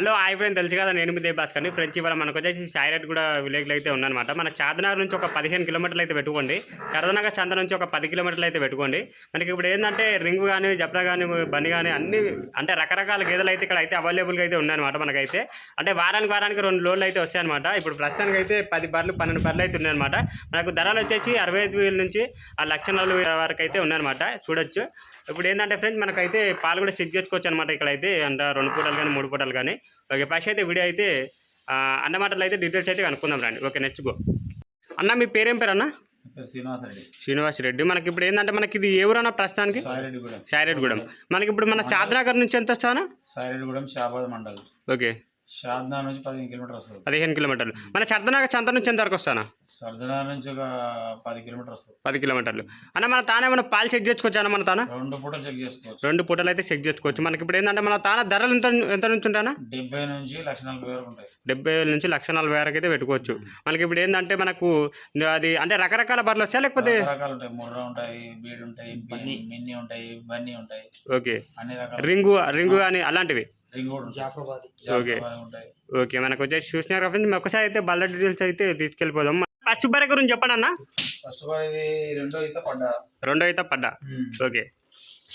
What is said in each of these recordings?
Hello అయిపోయింది తెలుసు కదా నేను మీ భాస్కర్ని ఫ్రెండ్స్ ఇవాళ మనకు వచ్చేసి సాయిరెడ్ కూడా విలేజ్లో అయితే ఉందన్నమాట మన చార్దనగర్ నుంచి ఒక పదిహేను కిలోమీటర్లు అయితే పెట్టుకోండి. చార్దనగర్ చంద నుంచి ఒక పది కిలోమీటర్లు అయితే పెట్టుకోండి. మనకి ఇప్పుడు ఏంటంటే రింగు కానీ జప్రా కానీ బన్ని కానీ అన్ని అంటే రకరకాల గేదెలు అయితే ఇక్కడ అయితే అవైలబుల్గా అయితే ఉన్నాయన్నమాట మనకైతే. అంటే వారానికి వారానికి రెండు లోన్లు అయితే వచ్చాయన్నమాట. ఇప్పుడు ప్రస్తుతానికి అయితే పది బర్రెలు పన్నెండు బర్రెలు అయితే ఉన్నాయన్నమాట. మనకు ధరలు వచ్చేసి అరవై ఐదు వేల నుంచి ఆ లక్ష నలభై వరకు అయితే ఉన్నాయన్నమాట. చూడొచ్చు. ఇప్పుడు ఏంటంటే ఫ్రెండ్స్ మనకైతే పాలు కూడా చెక్ చేసుకోవచ్చు అనమాట ఇక్కడైతే. అంటే రెండు పూటలు కానీ మూడు పూటలు కానీ. ఓకే ఫస్ట్ అయితే వీడియో అయితే అన్న మాటలు అయితే డీటెయిల్స్ అయితే కనుక్కుందాం రండి. ఓకే నెక్స్ట్ గో అన్న మీ పేరేం పేరు అన్న? శ్రీనివాస్ రెడ్డి. శ్రీనివాస్ రెడ్డి. మనకి ఇప్పుడు ఏంటంటే మనకి ఇది ఏ ఊరన్నా ప్రస్తుతానికి? సాయిరెడ్డిగూడెం. మనకి ఇప్పుడు మన చాద్నగర్ నుంచి ఎంత వస్తానా సాయిరెడ్డిగూడెం షాబాద్ మండల్. ఓకే. షాద్నా నుంచి పదిహేను కిలోమీటర్ వస్తుంది. పదిహేను కిలోమీటర్లు. మన చర్దనగర్ చంత నుంచి ఎంత వరకు వస్తానా? సర్దనార్ నుంచి ఒక పది కిలోమీటర్ వస్తుంది. పది కిలోమీటర్లు. అన్న మన తానే మన పాలు చెక్ చేసుకోవచ్చు అన్న మన తాన? రెండు పూటలు చెక్ చేసుకోవచ్చు. రెండు పూటలు అయితే చెక్ చేసుకోవచ్చు. మనకి ఇప్పుడు ఏంటంటే మన తాన ధరలు ఎంత ఎంత నుంచి ఉంటానా డెబ్బై నుంచి లక్ష నలభై వరకు ఉంటాయి. డెబ్బై వేల నుంచి లక్ష నలభై వరకు అయితే పెట్టుకోవచ్చు. మనకి ఇప్పుడు ఏంటంటే మనకు అది అంటే రకరకాల బర్రెలు వచ్చా లేకపోతే రకరకాలు ఉంటాయి. ముర్ర ఉంటాయి బీడ్ ఉంటాయి బన్నీ మిన్ని ఉంటాయి బన్నీ ఉంటాయి. ఓకే. అన్ని రకాల రింగు రింగు కానీ అలాంటివి? ఓకే. ఓకే మనకు వచ్చేసి చూసినారు కాబట్టి ఒకసారి అయితే బల్ల డీటెయిల్స్ అయితే తీసుకెళ్ళిపోదాం. ఫస్ట్ బర్రె గురించి చెప్పండి అన్న. ఫస్ట్ ఇది రెండో ఈత పడ్డా? రెండో అయితే పడ్డా? ఓకే.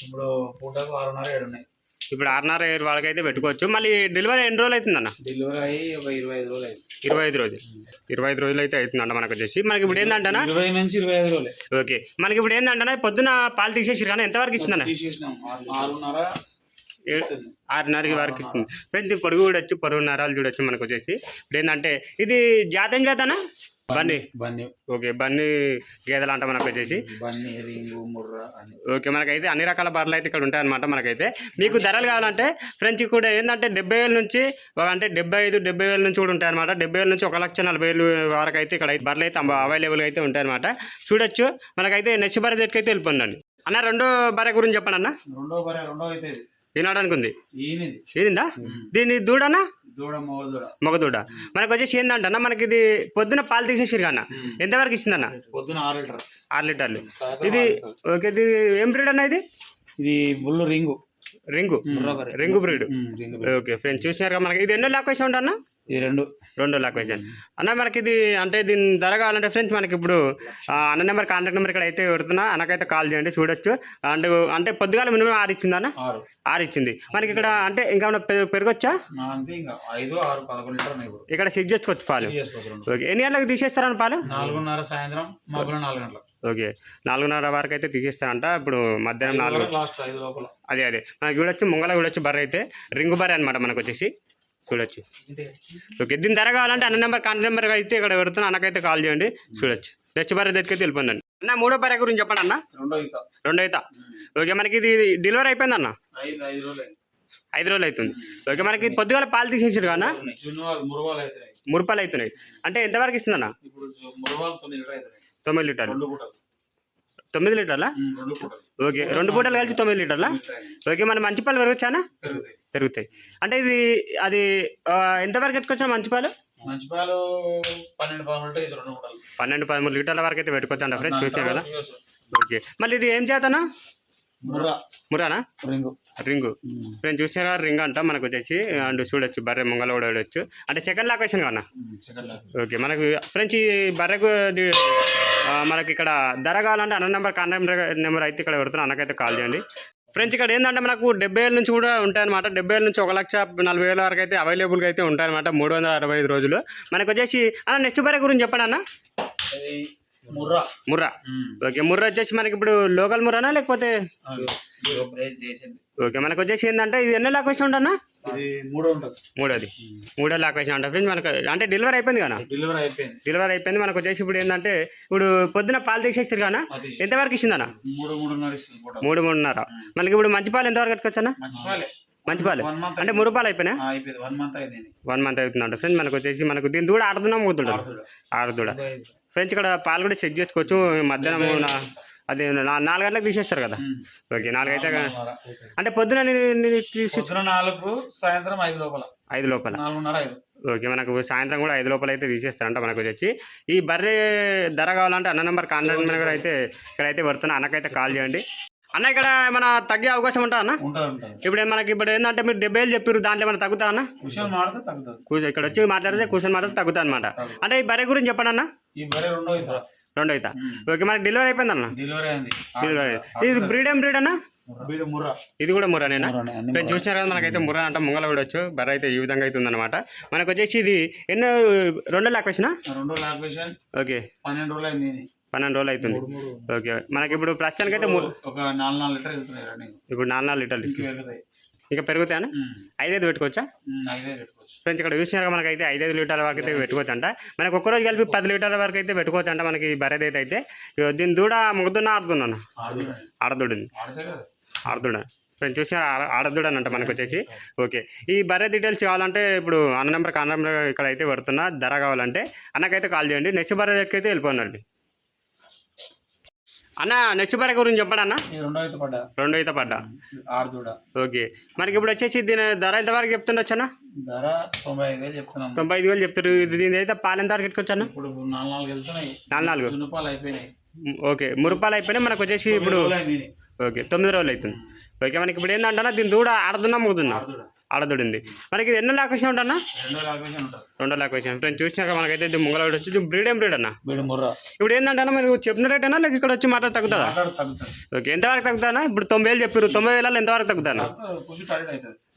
ఇప్పుడు పూటకు ఆరున్నర ఏడు ఉన్నాయి. ఇప్పుడు ఆరున్నర ఏడు వాళ్ళకి అయితే పెట్టుకోవచ్చు. మళ్ళీ డెలివరీ ఎన్ని రోజులు అవుతుందన్న డెలివరీ అయ్యి ఒక ఇరవై ఐదు రోజులు అయింది ఇరవై ఐదు రోజులు. ఇరవై ఐదు రోజులు అయితే అవుతుందంట మనకు వచ్చేసి. మనకి ఇప్పుడు ఏంటంటనా ఇరవై నుంచి ఇరవై ఐదు రోజులే. ఓకే. మనకి ఇప్పుడు ఏంటంటే పొద్దున పాలు తీసేసి కానీ ఎంతవరకు ఇచ్చిందన్న? తీసేసినాం. ఆరు- ఆరున్నర ఆరున్నరకి వరకు ఇస్తుంది. ఫ్రెండ్స్ పొడుగు చూడొచ్చు పొడుగు నరాలు చూడొచ్చు మనకు వచ్చేసి. ఇప్పుడు ఏంటంటే ఇది జాతం జాతనా? బన్నీ. బన్నీ. ఓకే బన్నీ గేదెలు అంట మనకు వచ్చేసి. బన్నీ రింగు ముర్ర అని ఓకే మనకైతే అన్ని రకాల బర్రెలు అయితే ఇక్కడ ఉంటాయన్నమాట మనకైతే. మీకు ధరలు కావాలంటే ఫ్రెంచ్ కూడా ఏంటంటే డెబ్బై వేల నుంచి ఒక అంటే డెబ్బై ఐదు డెబ్బై వేల నుంచి కూడా ఉంటాయన్నమాట. డెబ్బై వేల నుంచి ఒక లక్ష నలభై వేలు వరకు అయితే ఇక్కడ అయితే బర్రెలు అయితే అవైలబుల్గా అయితే ఉంటాయన్నమాట. చూడొచ్చు. మనకైతే నెక్స్ట్ బర్రె దగ్గరికి వెళ్ళిపోండి అన్న రెండో బర్రె గురించి చెప్పండి అన్న. రెండో బరే రెండో అయితే తినడానికి ఉంది ఈయనది? ఏదిందా దీని దూడనా? దూడ మొగ దూడ మగ దూడ మనకు వచ్చేసి ఏంటంటే మనకి ఇది పొద్దున పాలు తీసేసిరు కన్నా ఎంతవరకు ఇచ్చిందన్న? పొద్దున ఆరు లీటర్ ఆరు లీటర్లు. ఇది ఓకే ఇది ఏం బ్రీడ్ అన్న ఇది? ఇది బుల్లు రింగు. Ring. Ring breed. Okay friends చూసినారు మనకి. ఇది ఎన్నో లాక్ వేసి అన్న ఇది రెండు. రెండో లాక్ వేసాను అన్న మనకి ఇది అంటే దీని ధర కావాలంటే ఫ్రెండ్స్ మనకి ఇప్పుడు అన్న నెంబర్ కాంటాక్ట్ నెంబర్ ఇక్కడ అయితే పెడుతున్నా. అన్నకైతే కాల్ చేయండి చూడొచ్చు. అంటే అంటే పొద్దుగాల మినిమం ఆరు ఇచ్చిందా అన్న ఆరు ఇచ్చింది. మనకి ఇక్కడ అంటే ఇంకా పెరగొచ్చా? ఇక్కడ చెక్ చేసుకోవచ్చు పాలు. ఓకే. ఎన్ని గంటలకు తీసేస్తారన్న పాలు? నాలుగున్నర సాయంత్రం నాలుగు గంటలకు. ఓకే. నాలుగున్నర వరకు అయితే తీసేస్తారంట. ఇప్పుడు మధ్యాహ్నం నాలుగు. లాస్ట్ ఐదు లోపల. అదే అదే. మనకి చూడొచ్చు ముంగల చూడొచ్చు బర్రె అయితే. రింగు బర్రె అనమాట మనకు వచ్చేసి చూడొచ్చు. ఓకే దీని ధర కావాలంటే అన్న నెంబర్ కాంటాక్ట్ నెంబర్ అయితే ఇక్కడ పెడుతున్నా అన్నకైతే కాల్ చేయండి చూడొచ్చు. దచ్చి బర్రె దగ్గరికి వెళ్ళిపోండి అన్న. మూడో బర్రె గురించి చెప్పండి అన్న. రెండో అయితే ఓకే మనకి ఇది డెలివరీ అయిపోయింది అన్న. ఐదు రోజులు. అవుతుంది. ఓకే మనకి పొద్దుగాల పాలు తీసేసారు కదా మురుపాలు అవుతున్నాయి. అంటే ఎంతవరకు ఇస్తుందన్న? ఇప్పుడు మురవాలు తొమ్మిది లీటర్లు తొమ్మిది లీటర్లా? ఓకే రెండు పూటలు కలిసి తొమ్మిది లీటర్లా. ఓకే మన మంచి పాలు పెరగచ్చానా పెరుగుతాయి. అంటే ఇది అది ఎంతవరకు ఎత్తుకొచ్చా మంచి పాలు? పన్నెండు పదమూడు లీటర్ల వరకు అయితే పెట్టుకోవచ్చు ఫ్రెండ్స్ చూసారు కదా. ఓకే మళ్ళీ ఇది ఏం చేతనా మురానా రింగు. రింగు. ఫ్రెండ్స్ చూసారా? రింగ్ అంట మనకు వచ్చేసి అండ్ చూడొచ్చు బర్రె ముంగల కూడా చూడొచ్చు. అంటే సెకండ్ లొకేషన్ కన్నా? ఓకే మనకు ఫ్రెండ్స్ ఈ బర్రెకు మనకి ఇక్కడ ధర కావాలంటే అన్న నెంబర్ కాంటాక్ట్ నెంబర్ అయితే ఇక్కడ పెడుతున్నాను అన్నకైతే కాల్ చేయండి. ఫ్రెండ్స్ ఇక్కడ ఏంటంటే మనకు డెబ్బై వేల నుంచి కూడా ఉంటాయన్నమాట. డెబ్బై వేల నుంచి ఒక లక్ష నలభై వేల వరకు అయితే అవైలబుల్గా అయితే ఉంటాయన్నమాట మూడు వందల అరవై ఐదు రోజులు. మనకు వచ్చేసి అన్న నెక్స్ట్ బరే గురించి చెప్పండి అన్న. ముర్రా. ముర్రా. ఓకే ముర్రా వచ్చేసి మనకి ఇప్పుడు లోకల్ ముర్రానా లేకపోతే? ఓకే మనకు వచ్చేసి ఏంటంటే ఇది ఎన్నో లాక్ మూడో ఉంటుంది. మూడోది. మూడో లాక్ వేసి ఉంటా ఫ్రెండ్స్ మనకు అంటే డెలివరీ అయిపోయింది కదా? డెలివరీ అయిపోయింది. డెలివరీ అయిపోయింది మనకు వచ్చేసి ఇప్పుడు ఏంటంటే ఇప్పుడు పొద్దున పాలు తీసేసారు కదా అది ఎంతవరకు ఇచ్చిందన్న మూడు మూడున్నర మూడు మనకి ఇప్పుడు మంచి పాలు ఎంతవరకు కట్టుకోవచ్చన్నా? మంచి పాలే. అంటే మురు పాలు అయిపోయినా వన్ మంత్ మంత్ అవుతుందంట ఫ్రెండ్స్ మనకు వచ్చేసి మనకు దీని దూడ ఆడుతున్నాం మూతుంటాడు ఆరుదూడ. ఫ్రెండ్స్ ఇక్కడ పాలు కూడా చెక్ చేసుకోవచ్చు. మధ్యాహ్నం అది. నా- నాలుగు గంటలకు తీసేస్తారు కదా. ఓకే నాలుగు అయితే. అంటే పొద్దున నాలుగు సాయంత్రం ఐదు లోపల. ఐదు లోపల. నాలుగున్నర ఐదు. ఓకే మనకు సాయంత్రం కూడా ఐదు లోపల అయితే తీసేస్తారంట మనకు వచ్చి ఈ బర్రె ధర కావాలంటే అన్న నెంబర్ కాంటాక్ట్ నెంబర్ అయితే ఇక్కడైతే పడుతున్నా. అన్నకైతే కాల్ చేయండి. అన్న ఇక్కడ ఏమైనా తగ్గే అవకాశం ఉంటుందా అన్న? ఇప్పుడు మనకి ఇప్పుడు ఏంటంటే మీరు డెబ్బై వేలు చెప్పారు దాంట్లో ఏమైనా తగ్గుతా అన్న? ఇక్కడ వచ్చి మాట్లాడితే కూర్చొని మాట్లాడితే తగ్గుతా అనమాట అంటే ఈ బర్రె గురించి చెప్పండి అన్న. బరే రెండో అవుతా ఓకే మనకి డెలివరీ అయిపోయింది అన్న? డెలివరీ అయింది. ఇది బ్రీడ్ ఏం బ్రీడ్ అన్న? ముర్రా. ఇది కూడా అన్ని నేను చూసినారు కదా మనకైతే ముర్రా అంటే ముంగల విడవచ్చు బర్రె అయితే ఈ విధంగా అయితే ఉందన్నమాట. మనకు వచ్చేసి ఇది ఎన్నో రెండు లాక్ వచ్చినా రెండో లాక్వేషన్ ఓకే. పన్నెండు రోజులు అయింది. పన్నెండు రోజులు అవుతుంది. ఓకే. మనకి ఇప్పుడు ప్రస్తుతానికి అయితే మూడు ఒక నాలుగు నాలుగు లీటర్ వెళ్తున్నాయి రన్నింగ్ ఇప్పుడు నాలుగు నాలుగు లీటర్లు ఇంక ఇస్తుంది ఇంకా ఉమ్. ఐదైదు పెట్టుకోవచ్చా? ఐదే ఫ్రెండ్స్ ఇక్కడ చూసినారు మనకి అయితే ఐదైదు లీటర్ల వరకు అయితే పెట్టుకోవచ్చు అంట మనకు ఒక్క రోజు కలిపి పది లీటర్ల వరకు అయితే పెట్టుకోవచ్చు అంట మనకి బర్రెది అయితే దీని దూడ ముగ్గుతున్నా ఆడుతున్నాను ఆడదూడింది. ఆడదూడ ఫ్రెండ్స్ చూసిన ఆడదూడ అంట మనకు వచ్చేసి. ఓకే. ఈ బర్రె డీటెయిల్స్ కావాలంటే ఇప్పుడు అన్న నెంబర్ కాన్ నెంబర్ ఇక్కడ అయితే పెడుతున్నా. ధర కావాలంటే అన్నకైతే కాల్ చేయండి. నెక్స్ట్ బర్రె దగ్గరికి అయితే వెళ్ళిపోనండి అన్న బర్రె గురించి చెప్పండి అన్న. రెండో అయితే పడ్డా? రెండు అయితే పడ్డా? ఓకే. మనకి ఇప్పుడు వచ్చేసి దీని ధర ఎంతవరకు చెప్తుండొచ్చు అన్న? ధర తొంభై ఐదు వేలు చెప్తున్నాం. తొంభై ఐదు వేలు చెప్తారు దీని అయితే పాలు ఎంత వరకు ఎట్టుకొచ్చాను ఇప్పుడు నాలుగు నాలుగు వెళ్తున్నాయి. నాలుగు నాలుగు. అయిపోయినాయి. ఓకే. మురుపాలు అయిపోయినాయి. మనకు వచ్చేసి ఇప్పుడు. ఓకే. తొమ్మిది రోజులు అవుతుంది. ఓకే. మనకి ఇప్పుడు ఏంటంటే దీని దూడ ఆడుతున్నా ముగుతున్నా ఆడదుడింది. మనకి ఇది ఎన్నో రెండో లాక్వేషన్ ఉంటుంది. రెండో లాక్ వచ్చిన ఫ్రెండ్స్ చూసినాక మనకైతే ఇది ముంగల వచ్చి బ్రీడ్ ఏం బ్రీడ్ అన్న? ఇప్పుడు ఏంటంటే మీరు చెప్పిన రేట్ అయినా లేక ఇక్కడ వచ్చి మాట తగ్గుతుందా? ఓకే ఎంతవరకు తగ్గుతానా? ఇప్పుడు తొంభై వేలు చెప్పారు తొంభై వేలలో ఎంతవరకు తగ్గుతానా?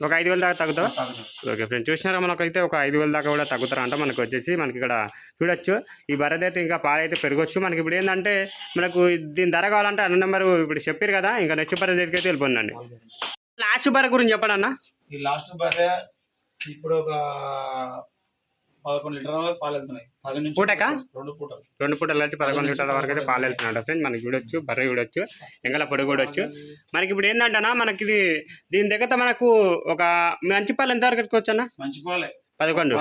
ఒక ఐదు వేలు దాకా తగ్గుతావా? తగ్గుతుంది. ఓకే ఫ్రెండ్స్ చూసినారా? మనకైతే ఒక ఐదు వేల దాకా కూడా తగ్గుతారంట మనకు వచ్చేసి మనకి ఇక్కడ చూడొచ్చు. ఈ బరద అయితే ఇంకా పాలైతే పెరగచ్చు. మనకి ఇప్పుడు ఏంటంటే మనకు దీని ధర కావాలంటే అన్న నెంబర్ ఇప్పుడు చెప్పారు కదా. ఇంకా నెక్స్ట్ బర దగ్గరికి అయితే వెళ్ళిపోండి లాస్ట్ బర గురించి చెప్పండి అన్న ఈ లాస్ట్ బర్రె ఇప్పుడు ఒక పదకొండు లీటర్ల వరకు పాలు వెళ్తున్నాయి. పది నుంచి పూటకా? రెండు పూటలు. రెండు పూటలు. వచ్చి పదకొండు లీటర్ల వరకు అయితే పాలు వెళ్తున్నాడు ఫ్రెండ్. మనకి చూడొచ్చు బర్రె చూడొచ్చు ఎంగల పొడి చూడొచ్చు. మనకి ఇప్పుడు ఏంటంటే మనకి ఇది దీని దగ్గర మనకు ఒక మంచి పాలు ఎంత వరకు పెట్టుకోవచ్చు అన్న? మంచి పాలే. పదకొండు.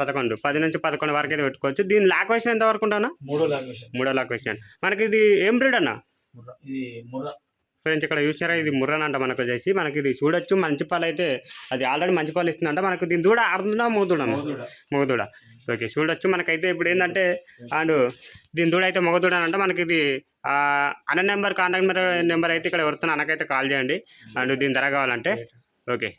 పదకొండు. పది నుంచి పదకొండు వరకు అయితే పెట్టుకోవచ్చు. దీని లాక్ వచ్చిన ఎంత వరకు ఉంటానా మూడో లాక్వేషన్. మూడో లాక్ వచ్చిన మనకి ఇది ఏం బ్రీడ్ అన్న? ముర్రా. ఇది ముర్రా. ఫ్రెండ్స్ ఇక్కడ చూసారా ఇది ముర్రన్ అంట మనకు వచ్చేసి. మనకి ఇది చూడొచ్చు మంచి పాలు అయితే అది ఆల్రెడీ మంచి పాలు ఇస్తుందంట. మనకు దీని దూడ ఆడుతుందా మోదుడా మోదుడ మగదూడ. ఓకే చూడొచ్చు. మనకైతే ఇప్పుడు ఏంటంటే అండ్ దీని దూడ అయితే మగదూడ అని అంటే. మనకి ఇది అన్న నెంబర్ కాంటాక్ట్ నెంబర్ నెంబర్ అయితే ఇక్కడ ఎవరితో అన్నకైతే కాల్ చేయండి. అండ్ దీని ధర కావాలంటే. ఓకే.